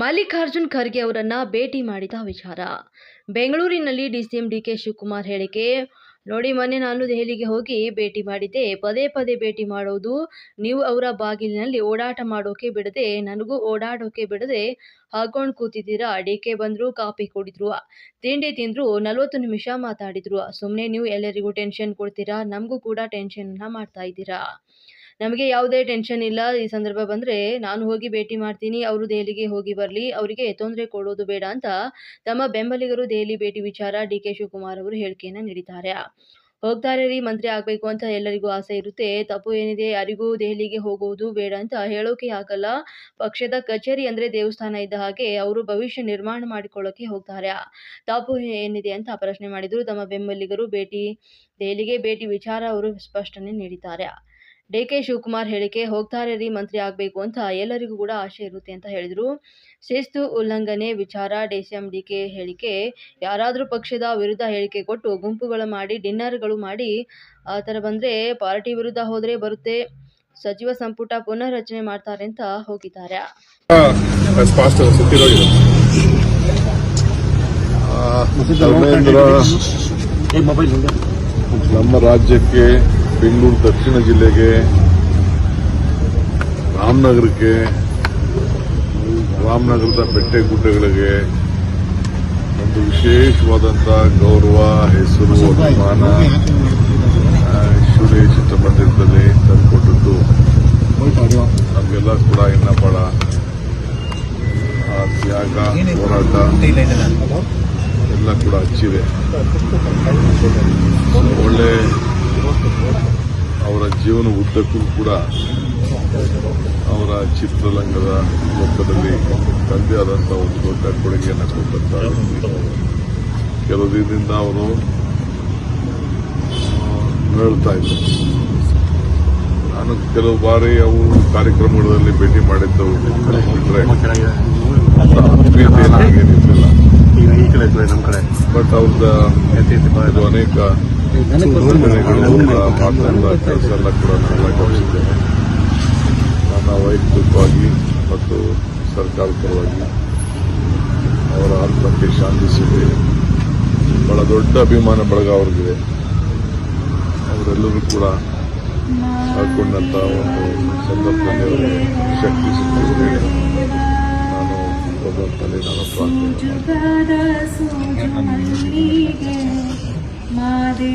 ಮಲ್ಲಿಕಾರ್ಜುನ್ ಖರ್ಗೆ ಅವರನ್ನ ಭೇಟಿ ಮಾಡಿದ ವಿಚಾರ. ಬೆಂಗಳೂರಿನಲ್ಲಿ ಡಿಸಿಎಂ ಡಿಕೆ ಶಿವಕುಮಾರ್ ಹೇಳಿಕೆ, ನೋಡಿ ಮೊನ್ನೆ ನಾನು ದೆಹಲಿಗೆ ಹೋಗಿ ಭೇಟಿ ಮಾಡಿದ್ದೆ. ಪದೇ ಪದೇ ಭೇಟಿ ಮಾಡೋದು. ನೀವು ಅವರ ಬಾಗಿಲಿನಲ್ಲಿ ಓಡಾಟ ಮಾಡೋಕೆ ಬಿಡದೆ, ನನಗೂ ಓಡಾಡೋಕೆ ಬಿಡದೆ ಹಾಕೊಂಡು ಕೂತಿದ್ದೀರಾ? ಡಿ ಕೆ ಬಂದರು ಕಾಫಿ ಕುಡಿದ್ರು, ತಿಂಡಿ ತಿಂದ್ರು, ನಲ್ವತ್ತು ನಿಮಿಷ ಮಾತಾಡಿದ್ರು. ಸುಮ್ಮನೆ ನೀವು ಎಲ್ಲರಿಗೂ ಟೆನ್ಷನ್ ಕೊಡ್ತೀರಾ? ನಮಗೂ ಕೂಡ ಟೆನ್ಷನ್ನ ಮಾಡ್ತಾ ಇದ್ದೀರಾ? ನಮಗೆ ಯಾವುದೇ ಟೆನ್ಷನ್ ಇಲ್ಲ. ಈ ಸಂದರ್ಭ ಬಂದರೆ, ನಾನು ಹೋಗಿ ಭೇಟಿ ಮಾಡ್ತೀನಿ, ಅವರು ದೆಹಲಿಗೆ ಹೋಗಿ ಬರಲಿ, ಅವರಿಗೆ ತೊಂದರೆ ಕೊಡೋದು ಬೇಡ ಅಂತ ತಮ್ಮ ಬೆಂಬಲಿಗರು ದೆಹಲಿ ಭೇಟಿ ವಿಚಾರ ಡಿ ಕೆ ಶಿವಕುಮಾರ್ ಅವರು ಹೇಳಿಕೆಯನ್ನು ನೀಡಿದ್ದಾರೆ. ಹೋಗ್ತಾರೆ ರೀ, ಮಂತ್ರಿ ಆಗಬೇಕು ಅಂತ ಎಲ್ಲರಿಗೂ ಆಸೆ ಇರುತ್ತೆ. ತಪ್ಪು ಏನಿದೆ, ಯಾರಿಗೂ ದೆಹಲಿಗೆ ಹೋಗುವುದು ಬೇಡ ಅಂತ ಹೇಳೋಕೆ ಆಗಲ್ಲ. ಪಕ್ಷದ ಕಚೇರಿ ಅಂದರೆ ದೇವಸ್ಥಾನ ಇದ್ದ ಹಾಗೆ ಅವರು ಭವಿಷ್ಯ ನಿರ್ಮಾಣ ಮಾಡಿಕೊಳ್ಳೋಕೆ ಹೋಗ್ತಾರೆ. ತಪ್ಪು ಏನಿದೆ ಅಂತ ಪ್ರಶ್ನೆ ಮಾಡಿದರು. ತಮ್ಮ ಬೆಂಬಲಿಗರು ಭೇಟಿ, ದೆಹಲಿಗೆ ಭೇಟಿ ವಿಚಾರ ಅವರು ಸ್ಪಷ್ಟನೆ ನೀಡಿದ್ದಾರೆ. ಡಿ ಕೆ ಶಿವಕುಮಾರ್ ಹೇಳಿಕೆ ಹೋಗ್ತಾರೆ ರೀ, ಮಂತ್ರಿ ಆಗಬೇಕು ಅಂತ ಎಲ್ಲರಿಗೂ ಕೂಡ ಆಸೆ ಇರುತ್ತೆ ಅಂತ ಹೇಳಿದರು. ಶಿಸ್ತು ಉಲ್ಲಂಘನೆ ವಿಚಾರ ಡಿಸಿಎಂ ಡಿ ಕೆ ಹೇಳಿಕೆ, ಯಾರಾದರೂ ಪಕ್ಷದ ವಿರುದ್ಧ ಹೇಳಿಕೆ ಕೊಟ್ಟು ಗುಂಪುಗಳು ಮಾಡಿ, ಡಿನ್ನರ್ಗಳು ಮಾಡಿ, ಆ ಥರ ಬಂದರೆ ಪಾರ್ಟಿ ವಿರುದ್ಧ ಹೋದರೆ ಬರುತ್ತೆ. ಸಚಿವ ಸಂಪುಟ ಪುನರ್ರಚನೆ ಮಾಡ್ತಾರೆ ಅಂತ ಹೋಗಿದ್ದಾರೆ. ನಮ್ಮ ರಾಜ್ಯಕ್ಕೆ ಬೆಂಗಳೂರು ದಕ್ಷಿಣ ಜಿಲ್ಲೆಗೆ, ರಾಮನಗರಕ್ಕೆ, ರಾಮನಗರದ ಬೆಟ್ಟೆ ಗುಡ್ಡಗಳಿಗೆ ಒಂದು ವಿಶೇಷವಾದಂಥ ಗೌರವ, ಹೆಸರು, ಅಭಿಮಾನ ಶಿವನೇ ಚಿತ್ರಮಂದಿರದಲ್ಲಿ ತಂದುಕೊಟ್ಟದ್ದು. ನಮಗೆಲ್ಲ ಕೂಡ ಇನ್ನ ಬಹಳ ತ್ಯಾಗ, ಹೋರಾಟ ಎಲ್ಲ ಕೂಡ ಹಚ್ಚಿದೆ ಒಳ್ಳೆ ಜೀವನ ಉದ್ದಕ್ಕೂ ಕೂಡ ಅವರ ಚಿತ್ರರಂಗದ ಲೋಕದಲ್ಲಿ ತಂದೆ ಆದಂಥ ಒಂದು ದೊಡ್ಡ ಕೊಡುಗೆಯನ್ನು ಕೊಟ್ಟಂತ. ಕೆಲವು ದಿನದಿಂದ ಅವರು ಹೇಳ್ತಾ ಇದ್ರು ನಾನು ಕೆಲವು ಬಾರಿ ಅವು ಕಾರ್ಯಕ್ರಮಗಳಲ್ಲಿ ಭೇಟಿ ಮಾಡಿದ್ದವು. ಅಂತ ಆತ್ಮೀಯತೆ ಈಗ ಈ ಕಡೆ ಇರ್ತದೆ ನಮ್ಮ ಕಡೆ. ಬಟ್ ಅವ್ರದ ಇದು ಅನೇಕ ಮನೆಗಳು ಮಾತನಾಡಿದ ಕೆಲಸ ಎಲ್ಲ ಕೂಡ ನಾನೆಲ್ಲ ಗಮನಿಸಿದ್ದೇನೆ ನನ್ನ ವೈಯಕ್ತಿಕವಾಗಿ ಮತ್ತು ಸರ್ಕಾರ ಪರವಾಗಿ ಅವರ ಆತ್ಮಕ್ಕೆ ಶಾಂತಿ ಸಿಗಲಿ ಬಹಳ ದೊಡ್ಡ ಅಭಿಮಾನ ಬಳಗ ಅವ್ರಿಗಿದೆ ಅವರೆಲ್ಲರೂ ಕೂಡ ಹಾಕೊಂಡಂತಹ ಒಂದು ಸಂದರ್ಭದಲ್ಲಿ ಅವರಿಗೆ ಶಕ್ತಿ ಸಿಗ್ತದೆ ಅಂತ ಹೇಳಿ ನಾನು ಪ್ರಾರ್ಥನೆ ಮಾಡ್ತೀನಿ. ಮಂಡೆ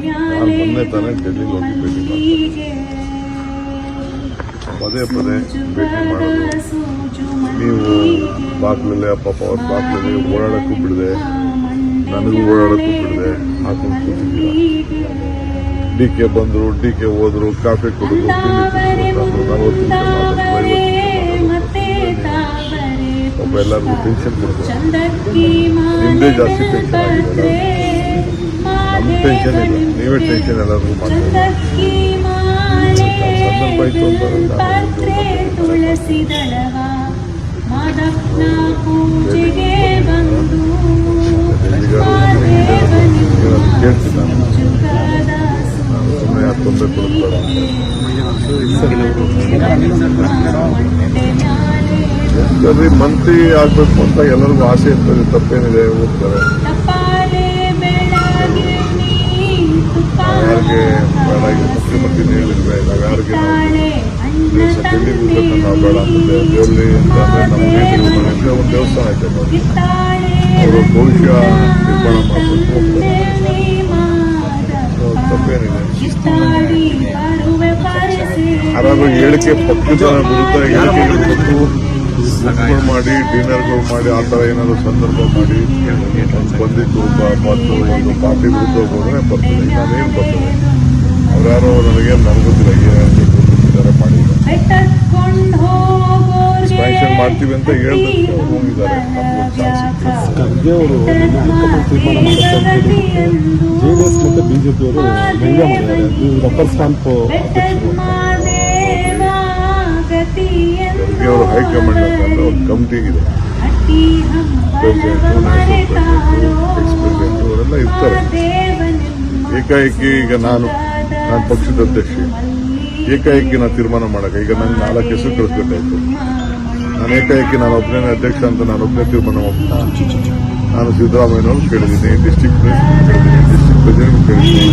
ಮ್ಯಾಲೆ ಡೆಲ್ಲಿಗೆ ಪದೇ ಭೇಟಿ ಬಾಗ್ಲಲ್ಲೇ ಪಾಪ ಅವ್ರ ಬಿಡದೆ ನನಗೂ ಬಿಡದೆ ಡಿ ಕೆ ಬಂದರು, ಡಿ ಕೆ ಹೋದ್ರು, ಕಾಫಿ ಕುಡಿದು ತಿಂಡಿ ತಿಂದ್ರು ಒಬ್ಬ ಎಲ್ಲರಿಗೂ ಟೆನ್ಷನ್ ಕೊಡ್ತಾರೆ ನಿಮ್ದೇ ಜಾಸ್ತಿ ಟೆನ್ಷನ್ ಆಗಿದೆ ನಮ್ಮ ಟೆನ್ಷನ್ ಇಲ್ಲ ನೀವೇ ಟೆನ್ಷನ್ ಎಲ್ಲರಿಗೂ ಸಂದರ್ಭ ಅಂತ ಸುಮ್ಮನೆ ಯಾಕೆ ತೊಂದರೆ ಕೊಡ್ತಾರ ಆಗಬೇಕು ಮಂತ್ರಿ ಆಗ್ಬೇಕು ಅಂತ ಎಲ್ಲರಿಗೂ ಆಸೆ ಇರ್ತದೆ ತಪ್ಪೇನಿದೆ ಹೋಗ್ತಾರೆ. ಯಾರಿಗೆ ಬೇಡ ಮುಖ್ಯಮಂತ್ರಿ ಹೇಳಿಲ್ವೇ ನಾವು ಯಾರಿಗೆ ಡೆಲ್ಲಿಗೆ ಹೋಗ್ಬೇಕು ನಾವು ಬೇಡ ಅಂತಿದ್ದೆ ದೇವರಲ್ಲಿ ಅಂತ ನಮ್ಮ ಮನೆಯಲ್ಲಿ ಒಂದು ದೇವಸ್ಥಾನ ಐತೆ ನೋಡಿ. ಅವರು ಭವಿಷ್ಯ ನಿರ್ಮಾಣ ಮಾಡಬೇಕು. ತಪ್ಪೇನಿದೆ. ಯಾರಾದ್ರೂ ಹೇಳಿಕೆ ಪಕ್ಷದ ವಿರುದ್ಧ ಹೇಳಿಕೆ ಕೊಟ್ಟು ಗುಂಪುಗಳು ಮಾಡಿ ಡಿನ್ನರ್ಗಳು ಮಾಡಿ ಆ ಥರ ಏನಾದ್ರೂ ಸಂದರ್ಭ ಮಾಡಿ ಬಂದಿದ್ದು ಮತ್ತು ಒಂದು ಪಾರ್ಟಿ ವಿರುದ್ಧ ಹೋದ್ರೆ ಬರ್ತದೆ ನಾನೇನು ಬರ್ತದೆ ಅವ್ರ್ಯಾರೋ ನನಗೆ ನನಗೊತ್ತಿಲ್ಲ ಏನಾದ್ರು ಮಾಡಿದ್ದಾರೆ ಸ್ಪ್ಯಾನ್ಷನ್ ಮಾಡ್ತೀವಿ ಅಂತ ಹೇಳಿದ್ರೆ ಹೋಗಿದ್ದಾರೆ. ಖರ್ಗೆ ಅವರು ತೀರ್ಮಾನ ಮಾಡುತ್ತೆ ಜೆ ಡಿ ಎಸ್ ಮತ್ತು ಬಿ ಜೆ ಪಿಯವರು ಮಾಡಿದ್ದಾರೆ. ರಬ್ಬರ್ ಸ್ಟಾಂಪ್ ಅಧ್ಯಕ್ಷರು. ಅವರು ಹೈಕಮಾಂಡ್ ಅಂತ ಒಂದು ಕಮಿಟಿ ಇದೆ ಅವರೆಲ್ಲ ಇರ್ತಾರೆ. ಏಕಾಏಕಿ ಈಗ ನಾನು ನಾನು ಪಕ್ಷದ ಅಧ್ಯಕ್ಷ. ಏಕಾಏಕಿ ನಾನು ತೀರ್ಮಾನ ಮಾಡಕ ಈಗ ನಂಗೆ ನಾಲ್ಕು ಹೆಸರು ಕಳಿಸ್ಬೇಕಾಯ್ತು ನಾನು ಏಕಾಏಕಿ ನಾನು ಒಬ್ಬನೇ ಅಧ್ಯಕ್ಷ ಅಂತ ನಾನು ಒಬ್ಬನೇ ತೀರ್ಮಾನ ನಾನು ಸಿದ್ದರಾಮಯ್ಯನವರು ಕೇಳಿದ್ದೀನಿ ಡಿಸ್ಟಿಕ್ ಕೇಳಿದ್ದೀನಿ ಡಿಸ್ಟಿಕ್ ಪ್ರೆಸಿಡೆಂಟ್ ಕೇಳಿದ್ದೀನಿ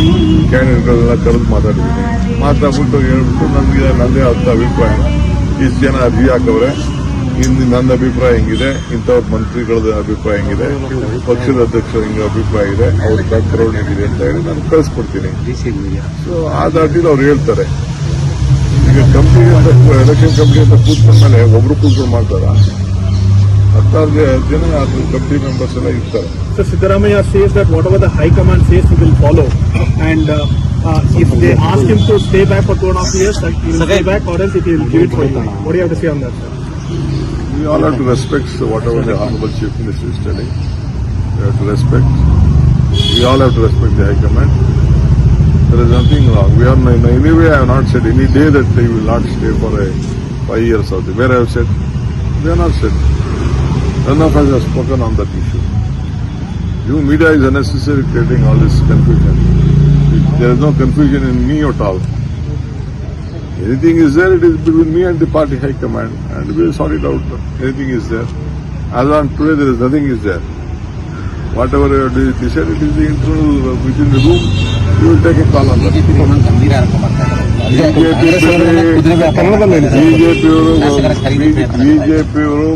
ಕ್ಯಾಂಡಿಡೇಟ್ಗಳೆಲ್ಲ ಕರೆದು ಮಾತಾಡಿದ್ದೀನಿ. ಮಾತಾಡ್ಬಿಟ್ಟು ಹೇಳ್ಬಿಟ್ಟು ನನಗೆ ನನ್ನದೇ ಆದ ಅಭಿಪ್ರಾಯ. ಇಷ್ಟು ಜನ ಅರ್ಜಿ ಹಾಕವ್ರೆ ಇನ್ನು ನನ್ನ ಅಭಿಪ್ರಾಯ ಹೆಂಗಿದೆ, ಇಂಥವ್ರ ಮಂತ್ರಿಗಳ ಅಭಿಪ್ರಾಯ ಹೆಂಗಿದೆ, ಪಕ್ಷದ ಅಧ್ಯಕ್ಷರ ಹಿಂಗೆ ಅಭಿಪ್ರಾಯ ಇದೆ, ಅವ್ರ ಬ್ಯಾಕ್ಗ್ರೌಂಡ್ ಹೆಂಗಿದೆ ಅಂತ ಹೇಳಿ ನಾನು ಕಳಿಸ್ಕೊಡ್ತೀನಿ. ಸೊ ಆ ದಾಟಿಲಿ ಅವ್ರು ಹೇಳ್ತಾರೆ. ಈಗ ಕಂಪ್ನಿ ಅಂತ ಎಲೆಕ್ಷನ್ ಕಂಪ್ನಿ ಅಂತ ಕೂತ್ಕೊಂಡ್ಮೇಲೆ ಒಬ್ರು ಕೂತ್ಕೊಂಡು ಮಾಡ್ತಾರ? ಹತ್ತಾರು ಜನ ಅದ್ರ ಕಂಪ್ನಿ ಮೆಂಬರ್ಸ್ ಎಲ್ಲ ಇರ್ತಾರೆ. Siddaramaiah says that what whatever the High command says will follow follow. And uh, if they ask him to stay back for two and a half years, like, he will stay back or else he will give it for you. What do you have to say on that, sir? We all have to respect whatever the Honorable Chief Minister is telling. We have to respect. We all have to respect the High Command. There is nothing wrong. We are in any way I have not said any day that they will not stay for a five years or the- where I have said. They have not said. None of us have spoken on that issue. You media is unnecessary creating all this confusion. There is no confusion in me at all. Anything is there, it is between me and the party high command, and we will sort it out. Anything is there. As on today, there is nothing is there. Whatever you have decided, it is the internal uh, within the room. You will take a call on that. ಬಿಜೆಪಿಯವರು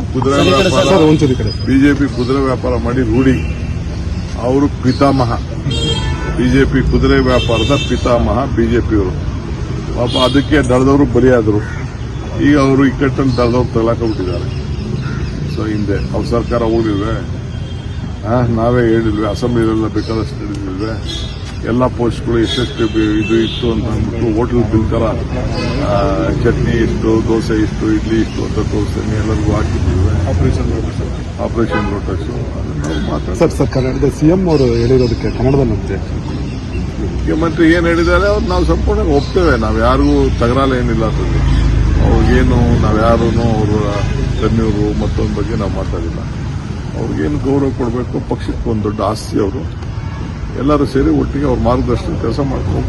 BJP ಕುದುರೆ ವ್ಯಾಪಾರ ಮಾಡಿ ರೂಢಿ ಅವರು ಪಿತಾಮಹ BJP ಕುದುರೆ ವ್ಯಾಪಾರದ ಪಿತಾಮಹ ಬಿಜೆಪಿಯವರು. ಪಾಪ ಅದಕ್ಕೆ ದಳದವರು ಬಲಿಯಾದರು. ಈಗ ಅವರು ಇಕ್ಕಟ್ಟನ್ನು ದಳದವ್ರು ಬಿಟ್ಟಿದ್ದಾರೆ ಸೊ ಹಿಂದೆ ಅವ್ರ ಸರ್ಕಾರ ಹೋಗಿಲ್ವೇ ನಾವೇ ಹೇಳಿಲ್ವೇ? ಅಸೆಂಬ್ಲಿಲೆಲ್ಲ ಬೇಕಾದಷ್ಟು ಹೇಳಿಲ್ವೇ ಎಲ್ಲ ಪೋಸ್ಟ್ಗಳು ಎಷ್ಟೆಷ್ಟು ಬಿ- ಇದು ಇತ್ತು ಅಂತ ಅಂದ್ಬಿಟ್ಟು ಹೋಟೆಲ್ ಬಿಲ್ ಥರ ಚಟ್ನಿ ಇಷ್ಟು ದೋಸೆ ಇಷ್ಟು ಇಡ್ಲಿ ಇಷ್ಟು ಅಂತ ತೋರಿಸ್ತೀನಿ ಎಲ್ಲರಿಗೂ ಹಾಕಿದ್ದೀವಿ. ಆಪರೇಷನ್ ಆಪರೇಷನ್ ಲೋಟಸ್ ನಾವು ಮಾತಾಡ್ತೀವಿ. ಸರ್ ಸರ್ ಕನ್ನಡದ ಸಿಎಂ ಅವರು ಹೇಳಿರೋದಕ್ಕೆ ಕನ್ನಡದಲ್ಲಂತೆ ಮುಖ್ಯಮಂತ್ರಿ ಏನು ಹೇಳಿದ್ದಾರೆ ಅವ್ರು ನಾವು ಸಂಪೂರ್ಣ ಒಪ್ತೇವೆ. ನಾವು ಯಾರಿಗೂ ತಗರಾಲ ಏನಿಲ್ಲ ಅಂತ ಅವ್ರಿಗೇನು ನಾವು ಯಾರೂ ಅವರ ಕನ್ನೂರು ಮತ್ತೊಂದು ಬಗ್ಗೆ ನಾವು ಮಾತಾಡಿಲ್ಲ. ಅವ್ರಿಗೇನು ಗೌರವ ಕೊಡಬೇಕು ಪಕ್ಷಕ್ಕೆ ಒಂದು ದೊಡ್ಡ ಆಸ್ತಿ ಅವರು. ಎಲ್ಲರೂ ಸೇರಿ ಒಟ್ಟಿಗೆ ಅವ್ರ ಮಾರ್ಗದರ್ಶನ ಕೆಲಸ ಮಾಡ್ಕೊಂಡು